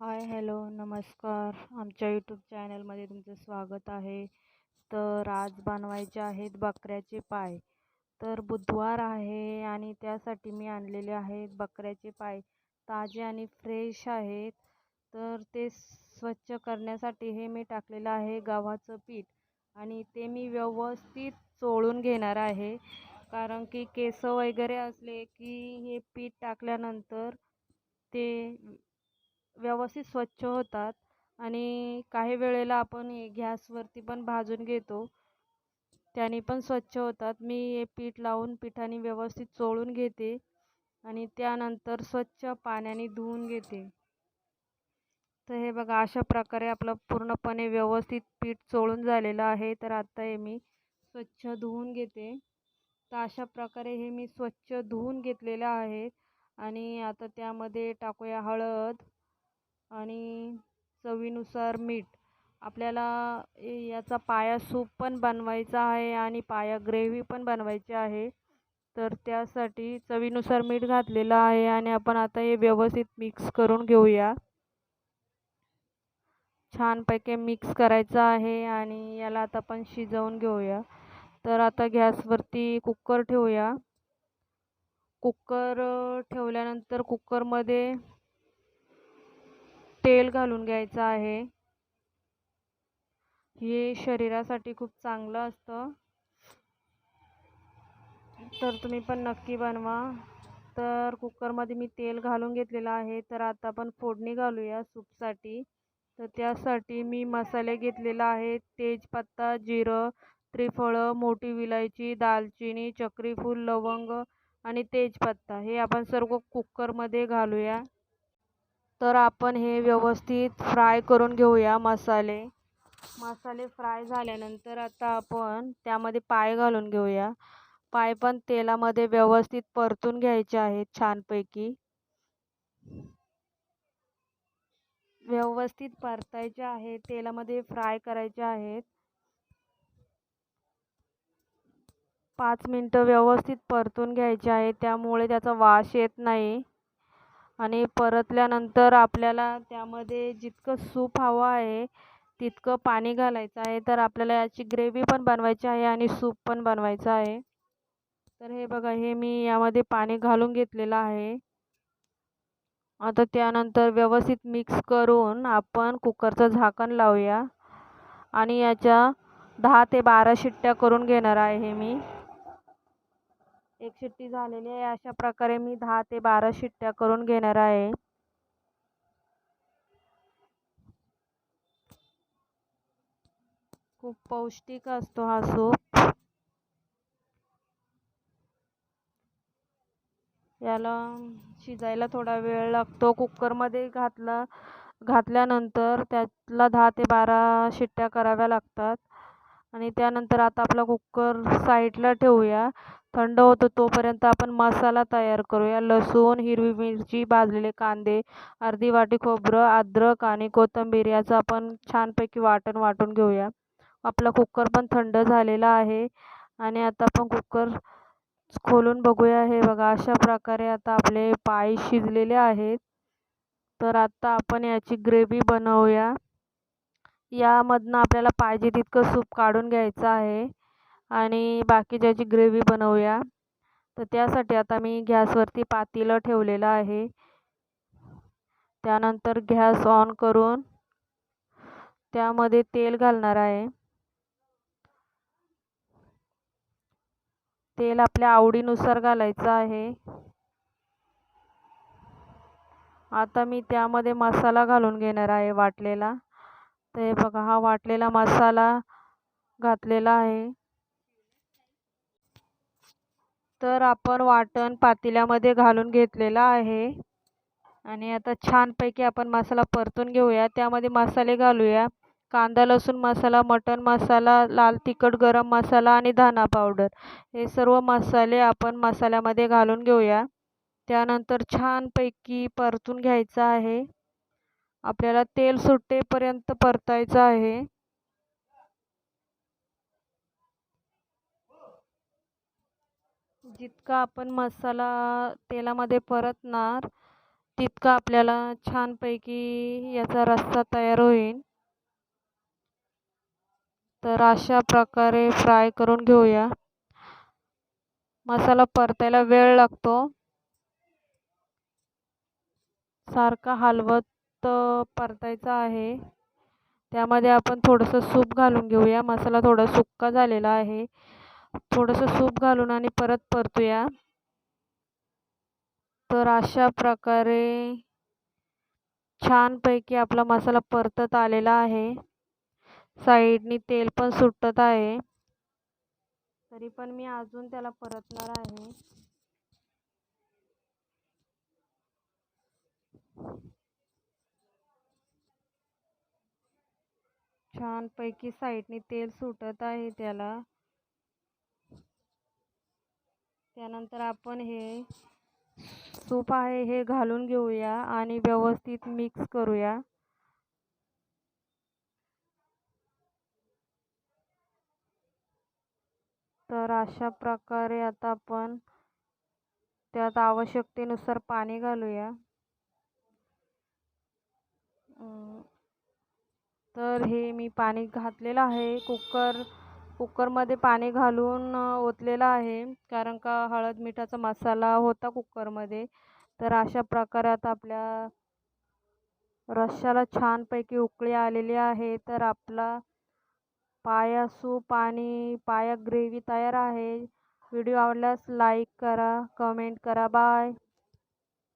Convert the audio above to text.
Hi hello नमस्कार. आमच्या YouTube चॅनलमध्ये तुमचं स्वागत आहे. तर आज बनवायचे आहेत बकऱ्याचे पाय. तर बुधवार आहे आणि त्यासाठी मी आणलेले आहेत बकऱ्याचे पाय. ताजे आणि फ्रेश आहेत. तर ते स्वच्छ करण्यासाठी हे मी टाकलेलं आहे गव्हाचं पीठ. आणि ते मी व्यवस्थित चोळून घेणार आहे. कारण की केस वगैरे असले की हे पीठ टाकल्यानंतर ते व्यवस्थित स्वच्छ होतात आणि काही वेळेला आपण हे गॅसवरती पण भाजून घेतो. त्याने पण स्वच्छ होतात. मी हे पीठ लावून पिठाने व्यवस्थित चोळून घेते आणि त्यानंतर स्वच्छ पाण्याने धुवून घेते. तर हे बघा अशा प्रकारे आपलं पूर्णपणे व्यवस्थित पीठ चोळून झालेलं आहे. तर आत्ता हे मी स्वच्छ धुवून घेते. तर अशा प्रकारे हे मी स्वच्छ धुवून घेतलेलं आहे आणि आता त्यामध्ये टाकूया हळद. आणि चवीनुसार मीठ. आपल्याला याचा पाया सूप पण बनवायचा आहे आणि पाया ग्रेव्ही पण बनवायची आहे. तर त्यासाठी चवीनुसार मीठ घातलेलं आहे आणि आपण आता हे व्यवस्थित मिक्स करून घेऊया. छानपैकी मिक्स करायचं आहे आणि याला आता आपण शिजवून घेऊया. तर आता गॅसवरती कुकर ठेवूया. कुकर ठेवल्यानंतर कुकरमध्ये तेल घालून घ्यायचं आहे. हे शरीरासाठी खूप चांगलं असतं. तर तुम्ही पण नक्की बनवा. तर कुकरमध्ये मी तेल घालून घेतलेलं आहे. तर आता आपण फोडणी घालूया सूपसाठी. तर त्यासाठी मी मसाले घेतलेला आहे. तेजपत्ता जिरं त्रिफळं मोठी विलायची दालचिनी चक्रीफूल लवंग आणि तेजपत्ता. हे आपण सर्व कुकरमध्ये घालूया. तर आपण हे व्यवस्थित फ्राय करून घेऊया मसाले. मसाले फ्राय झाल्यानंतर आता आपण त्यामध्ये पाय घालून घेऊया. पाय पण तेलामध्ये व्यवस्थित परतून घ्यायचे आहेत छानपैकी. व्यवस्थित परतायचे आहेत तेलामध्ये फ्राय करायचे आहेत. पाच मिनटं व्यवस्थित परतून घ्यायचे आहे त्यामुळे त्याचा वास येत नाही. आणि परतल्यानंतर आपल्याला त्यामध्ये जितकं सूप हवं आहे तितकं पाणी घालायचं आहे. तर आपल्याला याची ग्रेव्ही पण बनवायची आहे आणि सूप पण बनवायचं आहे. तर हे बघा हे मी यामध्ये पाणी घालून घेतलेलं आहे. आता त्यानंतर व्यवस्थित मिक्स करून आपण कुकरचं झाकण लावूया. आणि याच्या दहा ते बारा शिट्ट्या करून घेणार आहे मी. एक शिट्टी झालेली आहे. अशा प्रकारे मी दहा ते बारा शिट्ट्या करून घेणार आहे. खूप पौष्टिक असतो हा सूप. याला शिजायला थोडा वेळ लागतो. कुकरमध्ये घातला घातल्यानंतर त्यातला दहा ते बारा शिट्ट्या कराव्या लागतात. आणि त्यानंतर आता आपला कुकर साईडला ठेवूया. थंड होतो तोपर्यंत आपण मसाला तयार करूया. लसूण हिरवी मिरची भाजलेले कांदे अर्धी वाटी खोबरं अद्रक आणि कोथिंबीर याचं आपण छानपैकी वाटण वाटून घेऊया. आपला कुकर पण थंड झालेला आहे आणि आता आपण कुकर खोलून बघूया. हे बघा अशा प्रकारे आता आपले पाय शिजलेले आहेत. तर आता आपण याची ग्रेव्ही बनवूया. यामधनं आपल्याला पाहिजे तितकं सूप काढून घ्यायचं आहे. आणि बाकी ज्याची ग्रेव्ही बनवूया तर त्यासाठी आता मी गॅसवरती पातेलं ठेवलेलं आहे. त्यानंतर गॅस ऑन करून त्यामध्ये तेल घालणार आहे. तेल आपल्या आवडीनुसार घालायचं आहे. आता मी त्यामध्ये मसाला घालून घेणार आहे वाटलेला. तर हे बघा हा वाटलेला मसाला घातलेला आहे. तर आपण वाटण पातेल्यामध्ये घालून घेतलेलं आहे. आणि आता छानपैकी आपण मसाला परतून घेऊया. त्यामध्ये मसाले घालूया. कांदा लसूण मसाला मटण मसाला लाल तिखट गरम मसाला आणि धना पावडर. हे सर्व मसाले आपण मसाल्यामध्ये घालून घेऊया. त्यानंतर छानपैकी परतून घ्यायचं आहे. आपल्याला तेल सुटेपर्यंत परतायचं आहे. जितका आपण मसाला तेलामध्ये परतणार तितका आपल्याला छानपैकी याचा रस्सा तयार होईल. तर अशा प्रकारे फ्राय करून घेऊया. मसाला परतायला वेळ लागतो. सारखा हलवत परतायचा आहे. त्यामध्ये आपण थोडंसं सूप घालून घेऊया. मसाला थोडा सुक्का झालेला आहे. थोडंसं सूप घालून आणि परत परतूया. तर अशा प्रकारे छानपैकी आपला मसाला परतत आलेला आहे. साईडनी तेल पण सुटत आहे. तरी पण मी अजून त्याला परतणार आहे. छानपैकी साईडनी तेल सुटत आहे त्याला. त्यानंतर आपण हे सूप आहे हे घालून घेऊया आणि व्यवस्थित मिक्स करूया. तर अशा प्रकारे आता आपण त्यात आवश्यकतेनुसार पाणी घालूया. तर हे मी पाणी घातलेलं आहे. कुकर कुकरमध्ये पाणी घालून ओतलेलं आहे. कारण का हळद मिठाचा मसाला होता कुकरमध्ये. तर अशा प्रकारे आता आपल्या रश्श्याला छानपैकी उकळी आलेली आहे. तर आपला पाया सूप आणि पाया ग्रेव्ही तयार आहे. व्हिडिओ आवडल्यास लाईक करा कमेंट करा. बाय!